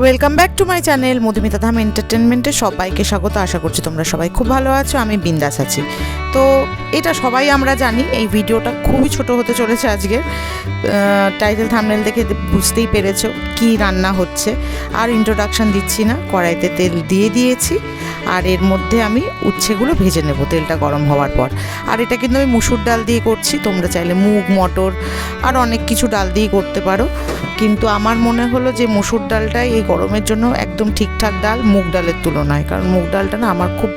Welcome back to my channel Madhumita Dham এন্টারটেনমেন্টে সবাইকে স্বাগত। আশা করছি তোমরা সবাই খুব ভালো আছো, আমি বিন্দাস আছি। তো এটা সবাই আমরা জানি, এই ভিডিওটা খুবই ছোট হতে চলেছে আজকের টাইটেল থামনেল দেখে বুঝতেই পেরেছ কি রান্না হচ্ছে। আর ইন্ট্রোডাকশান দিচ্ছি না, কড়াইতে তেল দিয়ে দিয়েছি। আর এর মধ্যে আমি উচ্ছেগুলো ভেজে নেব তেলটা গরম হওয়ার পর। আর এটা কিন্তু আমি মুসুর ডাল দিয়ে করছি, তোমরা চাইলে মুগ, মটর আর অনেক কিছু ডাল দিয়ে করতে পারো। কিন্তু আমার মনে হলো যে মসুর ডালটাই এই গরমের জন্য একদম ঠিকঠাক ডাল মুগ ডালের তুলনায়, কারণ মুগ ডালটা না আমার খুব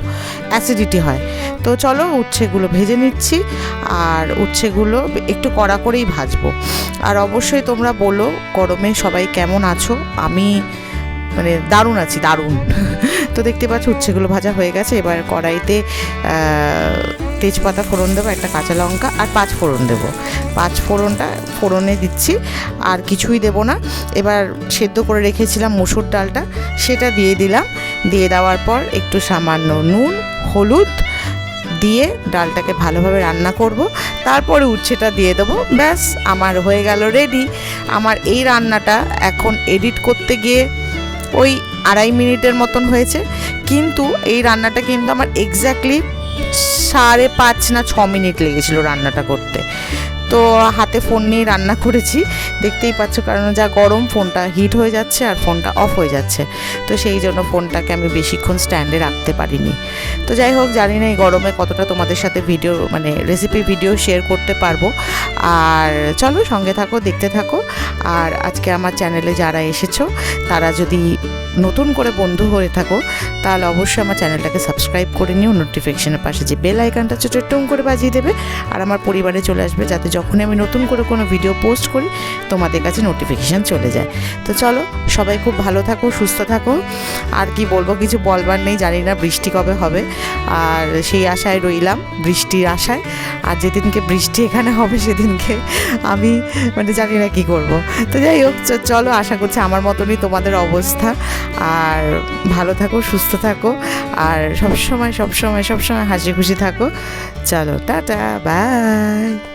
অ্যাসিডিটি হয়। তো চলো উচ্ছেগুলো ভেজে নিচ্ছি আর উচ্ছেগুলো একটু কড়া করেই ভাজবো। আর অবশ্যই তোমরা বলো গরমে সবাই কেমন আছো? আমি মানে দারুণ আছি, দারুণ। তো দেখতে পাচ্ছ, উচ্ছেগুলো ভাজা হয়ে গেছে। এবার কড়াইতে তেজপাতা ফোড়ন দেবো, একটা কাঁচা লঙ্কা আর পাঁচ ফোড়ন দেবো। পাঁচ ফোড়নটা, ফোড়নে দিচ্ছি, আর কিছুই দেবো না। এবার সেদ্ধ করে রেখেছিলাম মুসুর ডালটা, সেটা দিয়ে দিলাম। দিয়ে দেওয়ার পর একটু সামান্য নুন, হলুদ দিয়ে ডালটাকে ভালোভাবে রান্না করব। তারপরে উচ্ছেটা দিয়ে দেবো। ব্যাস, আমার হয়ে গেল রেডি। আমার এই রান্নাটা এখন এডিট করতে গিয়ে ওই আড়াই মিনিটের মতন হয়েছে। কিন্তু এই রান্নাটা কিন্তু আমার এক্স্যাক্টলি সাড়ে পাঁচ না ছ মিনিট লেগেছিলো রান্নাটা করতে। তো হাতে ফোন নিয়ে রান্না করেছি। দেখতেই পাচ্ছ কারণ যা গরম ফোনটা হিট হয়ে যাচ্ছে আর ফোনটা অফ হয়ে যাচ্ছে। তো সেই জন্য ফোনটাকে আমি বেশিক্ষণ স্ট্যান্ডে রাখতে পারিনি। তো যাই হোক, জানি না এই গরমে কতটা তোমাদের সাথে ভিডিও মানে রেসিপি ভিডিও শেয়ার করতে পারব। আর চলো সঙ্গে থাকো, দেখতে থাকো। আর আজকে আমার চ্যানেলে যারা এসেছ, তারা যদি নতুন করে বন্ধু হয়ে থাকো, তাহলে অবশ্যই আমার চ্যানেলটাকে সাবস্ক্রাইব করে নিও। নোটিফিকেশনের পাশে যে বেল আইকনটা ছোটো টুম করে বাজিয়ে দেবে। আর আমার পরিবারে চলে আসবে যাতে যখনই আমি নতুন করে কোনো ভিডিও পোস্ট করি, তোমাদের কাছে নোটিফিকেশান চলে যায়। তো চলো, সবাই খুব ভালো থাকো, সুস্থ থাকো। আর কি বলব, কিছু বলবার নেই, জানি না বৃষ্টি কবে হবে। আর সেই আশায় রইলাম, বৃষ্টির আশায়। আর যেদিনকে বৃষ্টি এখানে হবে, সেদিনকে আমি মানে জানি না কী করব। তো যাই হোক চলো, আশা করছি আমার মতনই তোমাদের অবস্থা। আর ভালো থাকো, সুস্থ থাকো। আর সবসময় সবসময় সবসময় হাসি খুশি থাকো। চলো, টাটা, বাই।